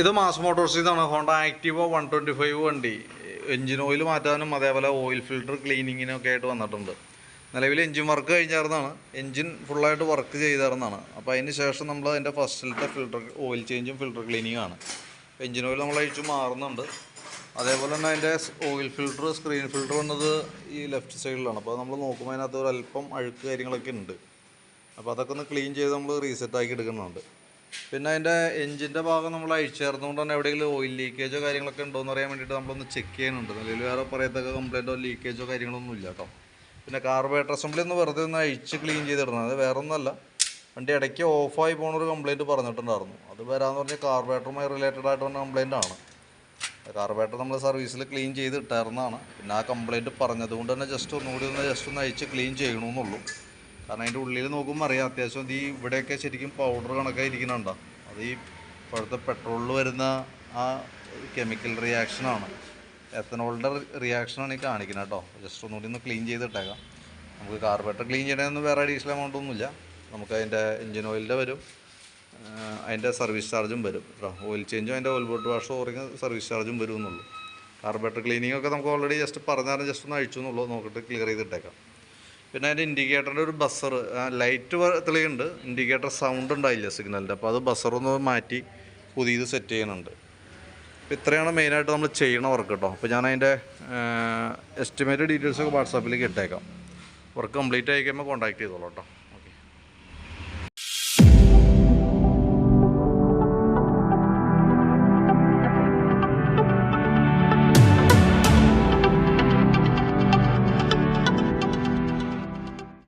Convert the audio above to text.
ഇത് മാസ് മോട്ടോർസിൽ നിന്നാണ് ഹോണ്ട ആക്റ്റീവോ വൺ ട്വന്റി ഫൈവ് വണ്ടി. എഞ്ചിൻ ഓയിൽ മാറ്റാനും അതേപോലെ ഓയിൽ ഫിൽറ്റർ ക്ലീനിങ്ങിനും ഒക്കെ ആയിട്ട് വന്നിട്ടുണ്ട്. നിലവിൽ എഞ്ചിൻ വർക്ക് കഴിഞ്ഞായിരുന്നാണ്. എഞ്ചിൻ ഫുള്ളായിട്ട് വർക്ക് ചെയ്തായിരുന്നാണ്. അപ്പോൾ അതിന് ശേഷം നമ്മൾ അതിന്റെ ഫസ്റ്റിലത്തെ ഫിൽറ്റർ ഓയിൽ ചേഞ്ചും ഫിൽറ്റർ ക്ലീനിങ്ങും ആണ്. എഞ്ചിൻ ഓയിൽ നമ്മൾ അഴിച്ച് മാറുന്നുണ്ട്. അതേപോലെ തന്നെ അതിന്റെ ഓയിൽ ഫിൽറ്റർ സ്ക്രീൻ ഫിൽറ്റർ വന്നത് ഈ ലെഫ്റ്റ് സൈഡിലാണ് അപ്പോൾ നമ്മൾ നോക്കുമ്പോൾ അതിനകത്ത് ഒരു അല്പം അഴുക്ക് കാര്യങ്ങളൊക്കെ ഉണ്ട്. അപ്പോൾ അതൊക്കെ ഒന്ന് ക്ലീൻ ചെയ്ത് നമ്മൾ റീസെറ്റ് ആക്കി എടുക്കുന്നുണ്ട്. പിന്നെ അതിന്റെ എഞ്ചിന്റെ ഭാഗം നമ്മൾ അഴിച്ചേർന്നുകൊണ്ട് തന്നെ എവിടെയെങ്കിലും ഓയിൽ ലീക്കേജോ കാര്യങ്ങളൊക്കെ ഉണ്ടോ എന്ന് അറിയാൻ വേണ്ടിയിട്ട് നമ്മളൊന്ന് ചെക്ക് ചെയ്യുന്നുണ്ട്. നിലവിൽ വേറെ പറയത്തൊക്കെ കംപ്ലൈന്റോ ലീക്കേജോ കാര്യങ്ങളൊന്നും ഇല്ല കേട്ടോ. പിന്നെ കാർബേറ്റർ അസംബ്ലി ഒന്ന് വെറുതെ ഒന്ന് അഴിച്ച് ക്ലീൻ ചെയ്തിടണം. അത് വേറെ ഒന്നല്ല വണ്ടി ഇടയ്ക്ക് ഓഫായി പോകുന്നൊരു കംപ്ലയിന്റ് പറഞ്ഞിട്ടുണ്ടായിരുന്നു. അത് വരാമെന്ന് പറഞ്ഞാൽ കാർബേറ്ററുമായി റിലേറ്റഡ് ആയിട്ട് വന്ന കംപ്ലൈന്റ് ആണ്. കാർബേറ്റർ നമ്മൾ സർവീസിൽ ക്ലീൻ ചെയ്ത് ഇട്ടായിരുന്നതാണ്. പിന്നെ ആ കംപ്ലൈന്റ് പറഞ്ഞത് കൊണ്ട് തന്നെ ജസ്റ്റ് ഒന്നുകൂടി ഒന്ന് ജസ്റ്റ് ഒന്ന് അഴിച്ച് ക്ലീൻ ചെയ്യണമെന്നുള്ളൂ കാരണം അതിന്റെ ഉള്ളിൽ നോക്കുമ്പോൾ അറിയാം അത്യാവശ്യം ഈ ഇവിടെയൊക്കെ ശരിക്കും പൗഡർ കണക്കായി ഇരിക്കുന്നുണ്ടോ അത് ഈ ഇപ്പോഴത്തെ പെട്രോളിൽ വരുന്ന ആ കെമിക്കൽ റിയാക്ഷനാണ് എത്തനോളിന്റെ റിയാക്ഷനാണ് ഈ കാണിക്കുന്നത് കേട്ടോ. ജസ്റ്റ് ഒന്നുകൂടി ഒന്ന് ക്ലീൻ ചെയ്തിട്ടേക്കാം. നമുക്ക് കാർബറേറ്റർ ക്ലീൻ ചെയ്യണമെന്ന് വേറെ ഡീസൽ എമൗണ്ട് ഒന്നുമില്ല. നമുക്ക് അതിന്റെ എഞ്ചിൻ ഓയിലിന്റെ വരും. അതിന്റെ സർവീസ് ചാർജും വരും. കേട്ടോ ഓയിൽ ചേഞ്ചും അതിന്റെ ഓയിൽ ബോട്ട് വാഷോ ഓറിങ് സർവീസ് ചാർജും വരും എന്നുള്ളൂ കാർബറേറ്റർ ക്ലീനിങ് ഒക്കെ നമുക്ക് ഓൾറെഡി ജസ്റ്റ് പറഞ്ഞാലും ജസ്റ്റ് ഒന്ന് അഴിച്ചു എന്നുള്ളൂ. നോക്കിയിട്ട് ക്ലിയർ ചെയ്തിട്ടേക്കാം. പിന്നെ അതിന്റെ ഇൻഡിക്കേറ്ററിന്റെ ഒരു ബസർ ലൈറ്റ് തെളിയുണ്ട് ഇൻഡിക്കേറ്റർ സൗണ്ട് ഉണ്ടായില്ല സിഗ്നലിന്റെ അപ്പോൾ അത് ബസർ ഒന്ന് മാറ്റി പുതിയത് സെറ്റ് ചെയ്യുന്നുണ്ട്. അപ്പോൾ ഇത്രയാണ് മെയിനായിട്ട് നമ്മൾ ചെയ്യണ വർക്ക് കേട്ടോ അപ്പോൾ ഞാൻ അതിന്റെ എസ്റ്റിമേറ്റ് ഡീറ്റെയിൽസൊക്കെ വാട്സാപ്പിലേക്ക് ഇട്ടേക്കാം. വർക്ക് കംപ്ലീറ്റ് ആയി കഴിയുമ്പോൾ കോൺടാക്ട് ചെയ്തോളൂ കേട്ടോ